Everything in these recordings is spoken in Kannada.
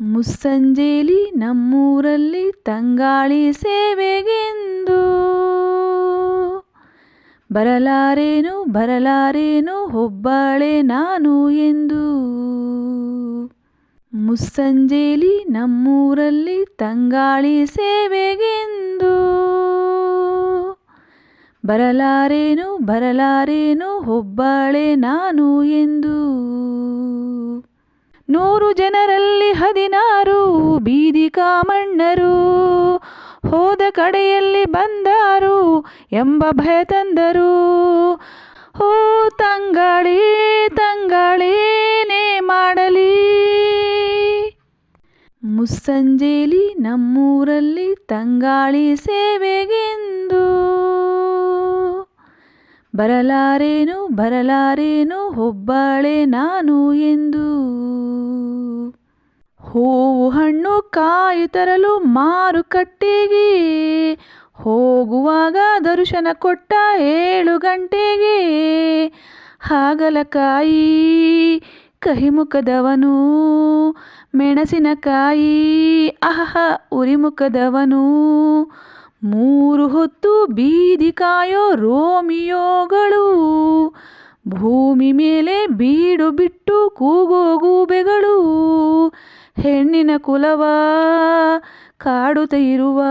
ಮುಸ್ಸಂಜೆಲಿ ನಮ್ಮೂರಲ್ಲಿ ತಂಗಾಳಿ ಸೇವೆಗೆಂದು. ಬರಲಾರೇನು ಬರಲಾರೇನು ಒಬ್ಬಾಳೆ ನಾನು ಎಂದು. ಮುಸ್ಸಂಜೇಲಿ ನಮ್ಮೂರಲ್ಲಿ ತಂಗಾಳಿ ಸೇವೆಗೆಂದು. ಬರಲಾರೇನು ಬರಲಾರೇನು ಒಬ್ಬಾಳೆ ನಾನು ಎಂದು. ನೂರು ಜನರಲ್ಲಿ ಹದಿನಾರು ಬೀದಿ ಕಾಮಣ್ಣರು, ಹೋದ ಕಡೆಯಲ್ಲಿ ಬಂದಾರು ಎಂಬ ಭಯ ತಂದರು. ಹೋ ತಂಗಾಳಿ ತಂಗಾಳೇನೇ ಮಾಡಲಿ. ಮುಸ್ಸಂಜೇಲಿ ನಮ್ಮೂರಲ್ಲಿ ತಂಗಾಳಿ ಸೇವೆಗೆಂದು ಬರಲಾರೇನು ಬರಲಾರೇನು ಒಬ್ಬಾಳೆ ನಾನು ಎಂದು. ಹೂವು ಹಣ್ಣು ಕಾಯಿ ತರಲು ಮಾರುಕಟ್ಟೆಗೆ, ಹೋಗುವಾಗ ದರ್ಶನ ಕೊಟ್ಟ ಏಳು ಗಂಟೆಗೆ. ಹಾಗಲಕಾಯಿ, ಕಹಿಮುಖದವನು, ಮೆಣಸಿನಕಾಯಿ ಅಹ ಉರಿಮುಖದವನು ಮೂರು ಹೊತ್ತು ಬೀದಿ ಕಾಯೋ ರೋಮಿಯೋಗಳು. ಭೂಮಿ ಮೇಲೆ ಬೀಡು ಬಿಟ್ಟು ಕೂಗೋ ಗೂಬೆಗಳು. ಹೆಣ್ಣಿನ ಕುಲವ ಕಾಡುತ್ತ ಇರುವ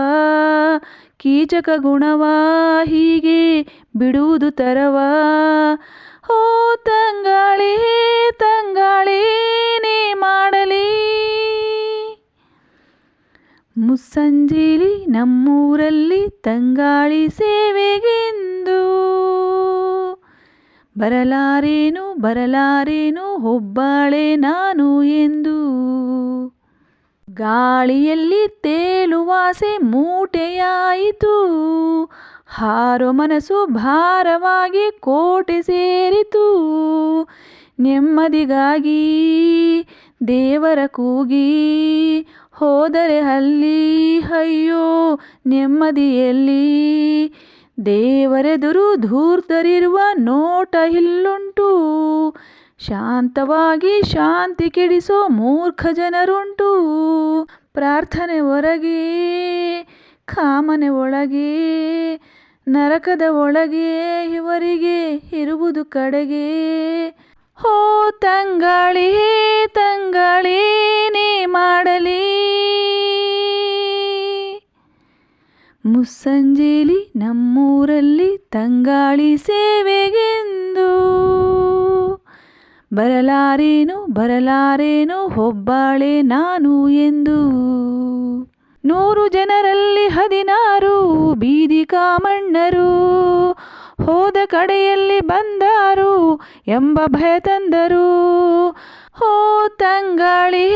ಕೀಚಕ ಗುಣವ ಹೀಗೆ ಬಿಡುವುದು ತರವ. ಓ ಮುಸ್ಸಂಜೆಲಿ ನಮ್ಮೂರಲ್ಲಿ ತಂಗಾಳಿ ಸೇವೆಗೆಂದು. ಬರಲಾರೇನು ಬರಲಾರೇನು ಒಬ್ಬಾಳೆ ನಾನು ಎಂದು. ಗಾಳಿಯಲ್ಲಿ ತೇಲುವಾಸೆ ಮೂಟೆಯಾಯಿತು. ಹಾರೋ ಮನಸ್ಸು ಭಾರವಾಗಿ ಕೋಟೆ ಸೇರಿತು. ನೆಮ್ಮದಿಗಾಗಿ ದೇವರ ಕೂಗಿ ಹೋದರೆ ಅಲ್ಲಿ, ಅಯ್ಯೋ, ನೆಮ್ಮದಿಯಲ್ಲಿ. ದೇವರೆದುರು ಧೂರ್ತರಿರುವ ನೋಟ ಇಲ್ಲುಂಟು. ಶಾಂತವಾಗಿ ಶಾಂತಿ ಕೆಡಿಸೋ ಮೂರ್ಖ ಜನರುಂಟು. ಪ್ರಾರ್ಥನೆ ಹೊರಗೆ ಕಾಮನೆ ಒಳಗೆ, ನರಕದ ಒಳಗೆ, ಇವರಿಗೆ ಇರುವುದು ಕಡೆಗೆ. ಹೋ ತಂಗಾಳಿ ನೀ ಮಾಡಲಿ. ಮುಸ್ಸಂಜೇಲಿ ನಮ್ಮೂರಲ್ಲಿ ತಂಗಾಳಿ ಸೇವೆಗೆಂದು. ಬರಲಾರೇನು ಬರಲಾರೇನು, ಹೊಬ್ಬಾಳೆ ನಾನು ಎಂದು. ನೂರು ಜನರಲ್ಲಿ ಹದಿನಾರು ಬೀದಿ ಕಾಮಣ್ಣರು. ಹೋದ ಕಡೆಯಲ್ಲಿ ಬಂದಾರು ಎಂಬ ಭಯ ತಂದರು. ಹೋ ತಂಗಾಳಿ